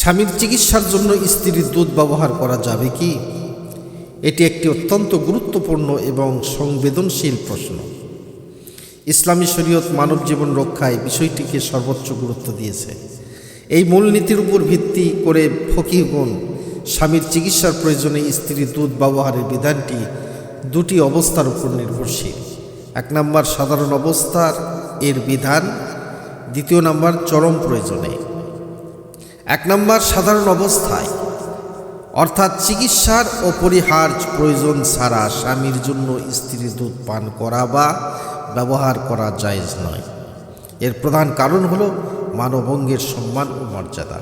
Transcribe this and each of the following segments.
স্বামীর চিকিৎসার জন্য স্ত্রীর দুধ ব্যবহার করা যাবে কি? এটি একটি অত্যন্ত গুরুত্বপূর্ণ এবং সংবেদনশীল প্রশ্ন। ইসলামী শরীয়ত মানব জীবন রক্ষায় বিষয়টিকে সর্বোচ্চ গুরুত্ব দিয়েছে। এই মূলনীতির উপর ভিত্তি করে ফকিহগণ স্বামীর চিকিৎসার প্রয়োজনে স্ত্রীর দুধ ব্যবহারের বিধানটি দুটি অবস্থার উপর নির্ভরশীল। এক নম্বর সাধারণ অবস্থার, এর বিধান। দ্বিতীয় নম্বর চরম প্রয়োজনে। এক নম্বর সাধারণ অবস্থায়। অর্থাৎ চিকিৎসার অপরিহার্য প্রয়োজন ছাড়া স্বামীর জন্য স্ত্রীর দুধ পান করা বা ব্যবহার করা জায়েজ নয়। এর প্রধান কারণ হল মানবঙ্গের সম্মান ও মর্যাদা।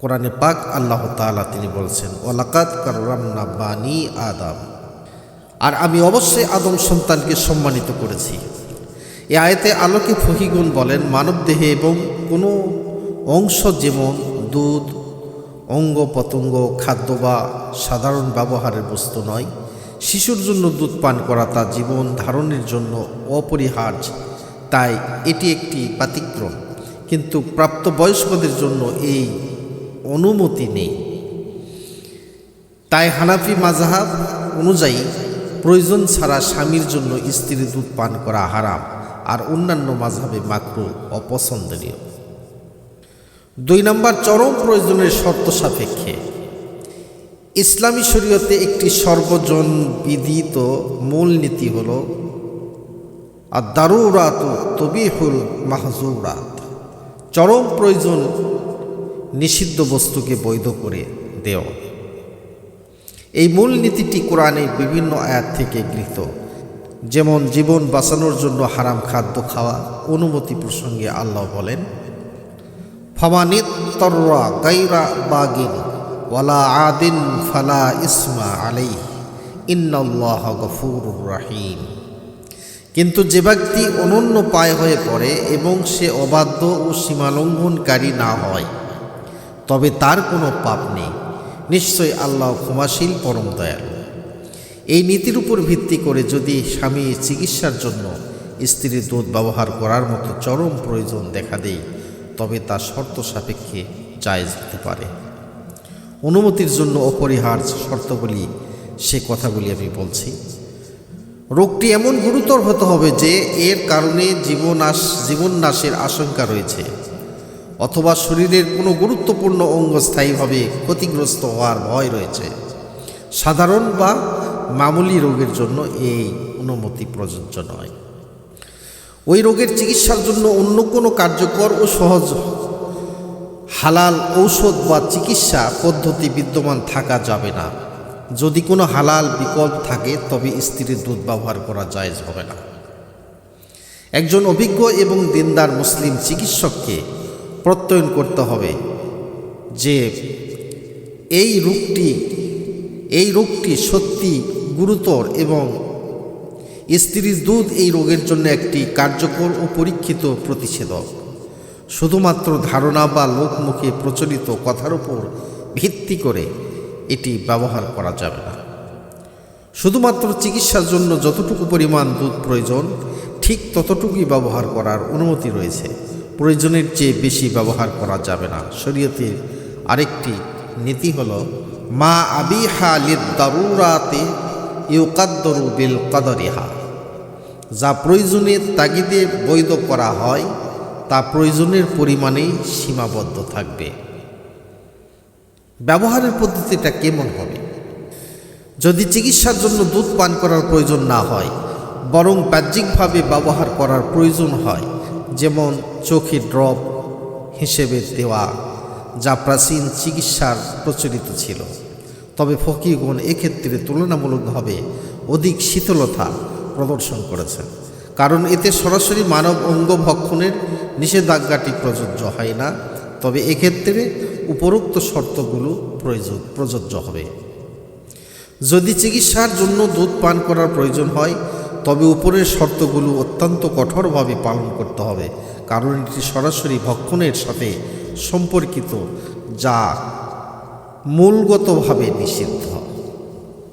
কোরআনে পাক আল্লাহ তাআলা তিনি বলছেন ওলাকাত কারামনা বানি আদম। আর আমি অবশ্যই আদম সন্তানকে সম্মানিত করেছি। এ আয়তে আলোকে ফহিগুন বলেন, মানবদেহে এবং কোনো অংশ যেমন দুধ, অঙ্গ পতঙ্গ, খাদ্য বা সাধারণ ব্যবহারের বস্তু নয়। শিশুর জন্য দুধ পান করা তা জীবন ধারণের জন্য অপরিহার্য, তাই এটি একটি ব্যতিক্রম। কিন্তু প্রাপ্তবয়স্কদের জন্য এই অনুমতি নেই। তাই হানাফি মাজাহাব অনুযায়ী প্রয়োজন ছাড়া স্বামীর জন্য স্ত্রীর দুধ পান করা হারাম, আর অন্যান্য মাঝহাবে মাকরু অপছন্দনীয়। দুই নম্বর চরম প্রয়োজনের শর্ত সাপেক্ষে। ইসলামী শরীয়তে একটি সর্বজন বিদিত মূলনীতি হল আর দারুরাত তবিহুল মাহজুরাত চরম প্রয়োজন নিষিদ্ধ বস্তুকে বৈধ করে দেওয়া। এই মূলনীতিটি কোরআনের বিভিন্ন আয়াত থেকে গৃহীত। যেমন জীবন বাঁচানোর জন্য হারাম খাদ্য খাওয়া, অনুমতি প্রসঙ্গে আল্লাহ বলেন বাগিন, ওয়ালা ফালা ইসমা গফুরুর রাহিম। কিন্তু যে ব্যক্তি অনন্য পায় হয়ে পড়ে এবং সে অবাধ্য ও সীমালঙ্ঘনকারী না হয়, তবে তার কোনো পাপ নেই। নিশ্চয় আল্লাহ ক্ষমাশীল, পরম দয়ালু। এই নীতির উপর ভিত্তি করে যদি স্বামী চিকিৎসার জন্য স্ত্রীর দুধ ব্যবহার করার মতো চরম প্রয়োজন দেখা দেয় তবে তা শর্ত সাপেক্ষে জায়েজ হতে পারে। অনুমতির জন্য অপরিহার্য শর্তগুলি, সে কথাগুলি আমি বলছি। রোগটি এমন গুরুতর হতে হবে যে এর কারণে জীবনাশ, জীবননাশের আশঙ্কা রয়েছে, অথবা শরীরের কোনো গুরুত্বপূর্ণ অঙ্গ স্থায়ীভাবে ক্ষতিগ্রস্ত হওয়ার ভয় রয়েছে। সাধারণ বা মামুলি রোগের জন্য এই অনুমতি প্রযোজ্য নয়। ওই রোগের চিকিৎসার জন্য অন্য কোনো কার্যকর ও সহজ হালাল ঔষধ বা চিকিৎসা পদ্ধতি বিদ্যমান থাকা যাবে না। যদি কোনো হালাল বিকল্প থাকে, তবে স্ত্রীর দুধ ব্যবহার করা জায়েজ হবে না। একজন অভিজ্ঞ এবং দিনদার মুসলিম চিকিৎসককে প্রত্যয়ন করতে হবে যে এই রোগটি এই রোগটি সত্যি গুরুতর এবং স্ত্রীর দুধ এই রোগের জন্য একটি কার্যকর ও পরীক্ষিত প্রতিষেধক। শুধুমাত্র ধারণা বা লোকমুখে প্রচলিত কথার উপর ভিত্তি করে এটি ব্যবহার করা যাবে না। শুধুমাত্র চিকিৎসার জন্য যতটুকু পরিমাণ দুধ প্রয়োজন, ঠিক ততটুকুই ব্যবহার করার অনুমতি রয়েছে। প্রয়োজনের চেয়ে বেশি ব্যবহার করা যাবে না। শরীয়তের আরেকটি নীতি হল, মা আবিহা লিদ দারুরাতে ইউকাদ্দরু বিল কাদরিহা যা প্রয়োজনের তাগিদে বৈধ করা হয়, তা প্রয়োজনের পরিমাণেই সীমাবদ্ধ থাকবে। ব্যবহারের পদ্ধতিটা কেমন হবে? যদি চিকিৎসার জন্য দুধ পান করার প্রয়োজন না হয়, বরং বাহ্যিকভাবে ব্যবহার করার প্রয়োজন হয়, যেমন চোখে ড্রপ হিসেবে দেওয়া, যা প্রাচীন চিকিৎসার প্রচলিত ছিল। তবে ফকিগণ এক্ষেত্রে তুলনামূলকভাবে অধিক শীতলতা প্রদর্শন করেছেন। কারণ এতে সরাসরি মানব অঙ্গ ভক্ষণের নিষেধাজ্ঞাটি প্রযোজ্য হয় না। তবে এক্ষেত্রে উপরোক্ত শর্তগুলো প্রয়োজন প্রযোজ্য হবে। যদি চিকিৎসার জন্য দুধ পান করার প্রয়োজন হয়, তবে উপরের শর্তগুলো অত্যন্ত কঠোরভাবে পালন করতে হবে। কারণ এটি সরাসরি ভক্ষণের সাথে সম্পর্কিত, যা মূলগতভাবে নিষিদ্ধ।